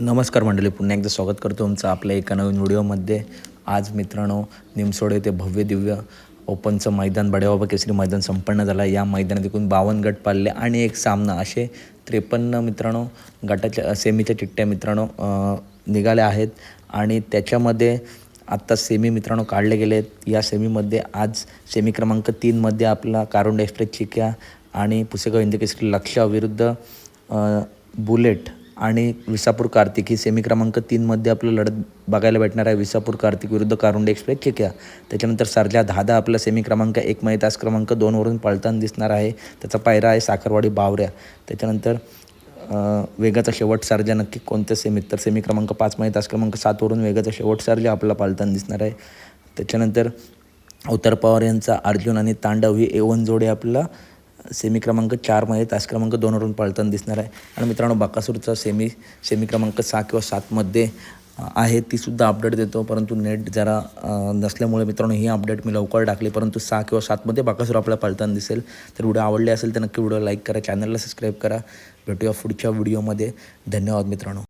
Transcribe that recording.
नमस्कार मंडळी पुन्हा एकदा स्वागत करतो तुमचं आपल्या एका नवीन व्हिडिओमध्ये. आज मित्रांनो निमसोडे येथे भव्य दिव्य ओपनचं मैदान बडेबाबा केसरी मैदान संपन्न झालं. या मैदानात एकूण बावन्न गट पाळले आणि एक सामना असे त्रेपन्न मित्रांनो गटाच्या सेमीच्या चिठ्ठ्या मित्रांनो निघाल्या आहेत. आणि त्याच्यामध्ये आत्ता सेमी मित्रांनो काढले गेले आहेत. या सेमीमध्ये आज सेमी क्रमांक तीनमध्ये आपला कारुंड एक्सप्रेस चिक्या आणि पुसेगाव हिंदी केसरी लक्ष विरुद्ध बुलेट आणि विसापूर कार्तिक ही सेमी क्रमांक तीनमध्ये आपलं लढत बघायला भेटणार आहे. विसापूर कार्तिक विरुद्ध कारुंडे एक्सप्रेस चिक्या त्याच्यानंतर सरजा धादा आपला सेमी क्रमांक एक तास क्रमांक दोनवरून पळताना दिसणार आहे. त्याचा पायरा आहे साखरवाडी बावऱ्या. त्याच्यानंतर वेगाचा शेवट सर्जा नक्की कोणत्या सेमीत तर सेमी क्रमांक पाचमध्ये तास क्रमांक सातवरून वेगाचा शेवट सर्जा आपला पाळताना दिसणार आहे. त्याच्यानंतर उत्तर पवार यांचा अर्जुन आणि तांडव ही एवन जोडे आपला सेमी क्रमांक चारमध्ये तास क्रमांक दोनवरून पळताना दिसणार आहे. आणि मित्रांनो बाकासूरचा सेमी सेमी क्रमांक सहा किंवा सातमध्ये आहे तीसुद्धा अपडेट देतो. परंतु नेट जरा नसल्यामुळे मित्रांनो ही अपडेट मी लवकर टाकली. परंतु सहा किंवा सातमध्ये बाकासूर आपल्याला पळताना दिसेल. तर व्हिडिओ आवडले असेल तर नक्की व्हिडिओ लाईक करा चॅनलला सबस्क्राईब करा. भेटूया पुढच्या व्हिडिओमध्ये धन्यवाद मित्रांनो.